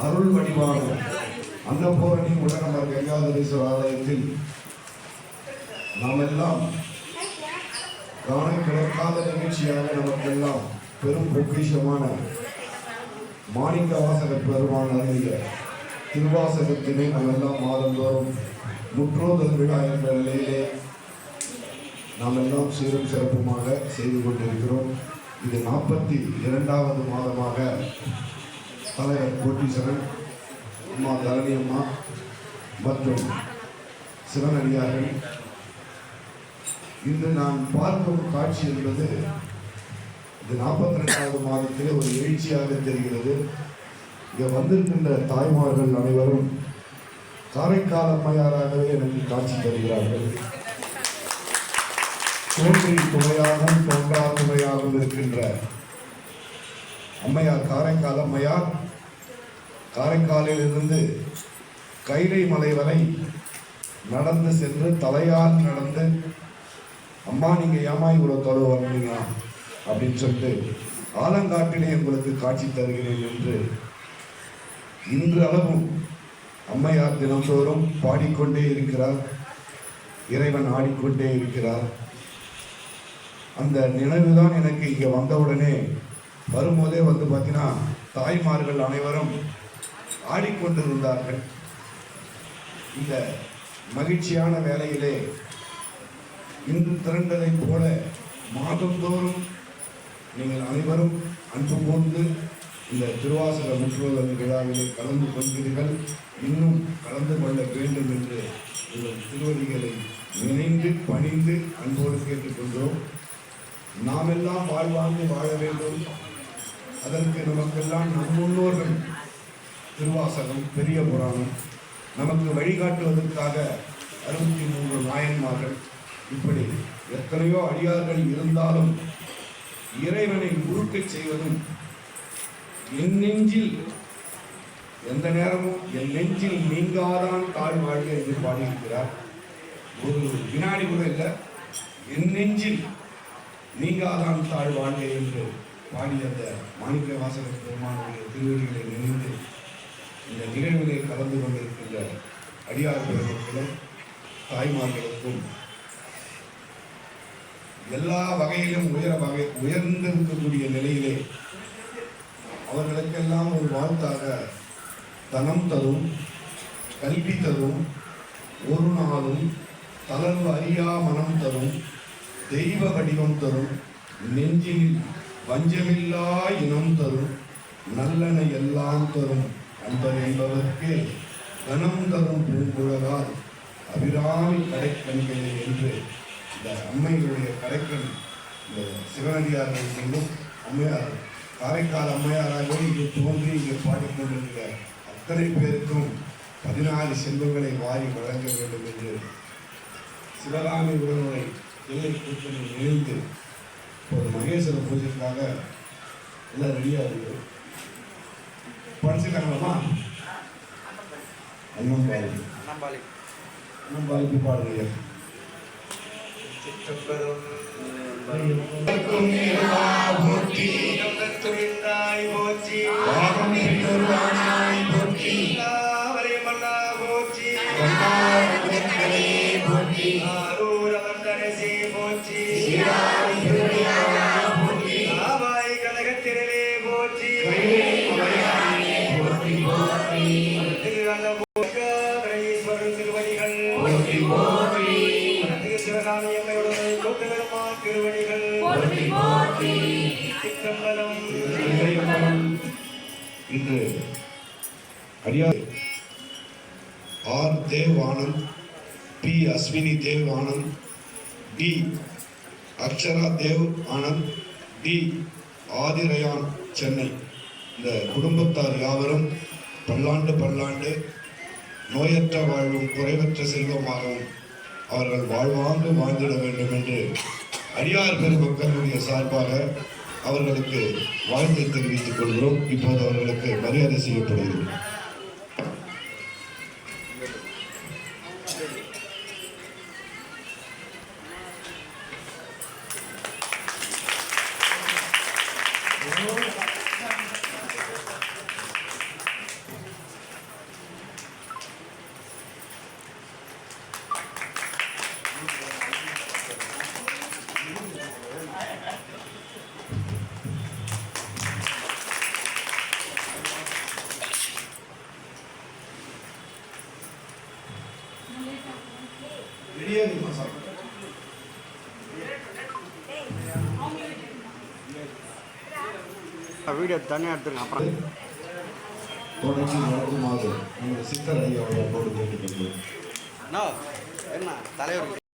அருள் வடிவான அன்னபூரணி உலகமர் கங்காதரேஸ்வரர் ஆலயத்தில் நாம் எல்லாம் காண கிடைக்காத நிகழ்ச்சியாக நமக்கெல்லாம் பெரும் பொக்கிஷமான மாணிக்க வாசக பெருமான் அருளிய திருவாசகத்தினை நாம் எல்லாம் மாதந்தோறும் முற்றோதல் விழா என்ற நிலையிலே நாம் எல்லாம் சீரும் சிறப்புமாக செய்து கொண்டிருக்கிறோம். இது நாற்பத்தி இரண்டாவது மாதமாக தலைவர் கோட்டீஸ்வரன் அம்மா தரணி அம்மா மற்றும் சிவனடியார்கள். இன்று நான் பார்க்கும் காட்சி என்பது இது நாற்பத்தி ரெண்டாவது மாதத்திலே ஒரு எழுச்சியாக தெரிகிறது. இங்கே வந்திருக்கின்ற தாய்மார்கள் அனைவரும் காரைக்கால் அம்மையாராகவே எனக்கு காட்சி தருகிறார்கள். தோன்றி துணையாகவும் தோன்றா துணையாகவும் இருக்கின்ற அம்மையார் காரைக்கால் அம்மையார் காரைக்காலிலிருந்து கைரை மலை வரை நடந்து சென்று தலையார் நடந்து அம்மா நீங்கள் ஏமா இவ்வளோ தொலைவு வந்தீங்க அப்படின்னு சொல்லிட்டு ஆலங்காட்டிலே உங்களுக்கு காட்சி தருகிறேன் என்று இன்று அளவும் அம்மையார் தினந்தோறும் பாடிக்கொண்டே இருக்கிறார். இறைவன் ஆடிக்கொண்டே இருக்கிறார். அந்த நினைவுதான் எனக்கு இங்கே வந்தவுடனே வரும்போதே வந்து பார்த்தீங்கன்னா தாய்மார்கள் அனைவரும் ஆடிக்கொண்டிருந்தார்கள். இந்த மகிழ்ச்சியான வேலையிலே இன்று திரண்டதைப் போல மாதந்தோறும் நீங்கள் அனைவரும் அன்பு கூர்ந்து இந்த திருவாசக முற்றுவதன் விழாவிலே கலந்து கொள்கிறீர்கள் இன்னும் கலந்து கொள்ள வேண்டும் என்று உங்கள் திருவடிகளை நினைந்து பணிந்து அன்போடு கேட்டுக்கொண்டோம் நாமெல்லாம் வாழ்வாழ்ந்து வாழ வேண்டும். அதற்கு நமக்கெல்லாம் நம் முன்னோர்கள் திருவாசகம் பெரிய புராணம். நமக்கு வழிகாட்டுவதற்காக அறுபத்தி மூன்று நாயன்மார்கள் இப்படி எத்தனையோ அடியார்கள் இருந்தாலும் இறைவனை உருக்கச் செய்வதும் என் நெஞ்சில் எந்த நேரமும் என் நெஞ்சில் நீங்காதான் தாழ் வாழ்க என்று பாடியிருக்கிறார். ஒரு வினாடி கூட இல்லை என் நெஞ்சில் நீங்காதான் தாழ் வாழ்க என்று பாடிய அந்த மாணிக்க வாசகர் பெருமானுடைய திருவடிகளை நினைந்து இந்த நிகழ்விலே கலந்து கொண்டிருக்கின்ற அடியார் பெருமக்களும் தாய்மார்களுக்கும் எல்லா வகையிலும் உயர வகை உயர்ந்திருக்கக்கூடிய நிலையிலே அவர்களுக்கெல்லாம் ஒரு வாழ்த்தாக தனம் தரும் கல்வி தரும் ஒரு நாளும் தளர்வு அறியா மனம் தரும் தெய்வ வடிவம் தரும் நெஞ்சில் வஞ்சமில்லா இனம் தரும் நல்லன எல்லாம் தரும். அன்பர் என்பதற்கு கனம் தரும் பூங்குழலால் அபிராமி கடைக்கண்களே என்று இந்த அம்மைகளுடைய கடைக்கண் இந்த சிவனடியார்கள் சொல்லும் அம்மையார் காரைக்கால் அம்மையாராகவே இங்கே தோன்றி இங்கே பாடிக்கொண்டிருக்கிற அத்தனை பேருக்கும் பதினாறு செல்வங்களை வாரி வழங்க வேண்டும் என்று சிவகாமி உறவுகளை இலை கூட்டணி இணைந்து ஒரு மகேஸ்வர பூஜைக்காக எல்லாம் ரெடியாக இருக்கிறோம் படிச்சுக்காங்களாமா அண்ணன் பாலி. அண்ணன் பாலிக்கு பாடுங்க சிற்றம்பலம் துணிந்தாய் போற்றி. திரு நல்ல ஈஸ்வரன் திருவடிகள். போற்றி போற்றி. திரு சிவகாமி அம்மையுடன் திருவடிகள் இன்று அடியார் R Dev Anand P Ashwini Dev Anand D Akshara Dev Anand D Adhirayan Chennai. இந்த குடும்பத்தார் யாவரும் பல்லாண்டு பல்லாண்டு நோயற்ற வாழ்வும் குறைவற்ற செல்வமாகவும் அவர்கள் வாழ்வாங்கு வாழ்ந்திட வேண்டும் என்று அடியார் பெருமக்களுடைய சார்பாக அவர்களுக்கு வாழ்த்தை தெரிவித்துக் கொள்கிறோம். இப்போது அவர்களுக்கு மரியாதை செய்யப்படுகிறது. இட்லியே அதிகமாக சாப்பிடுவேன் வீடியோ தனியாக எடுத்துருங்க அப்புறம். தொடர்ச்சி நடத்துமாறு நமது சித்தர் ஐயா அவர்களோடு கேட்டுக்கொள்கிறேன். என்ன தலைவர்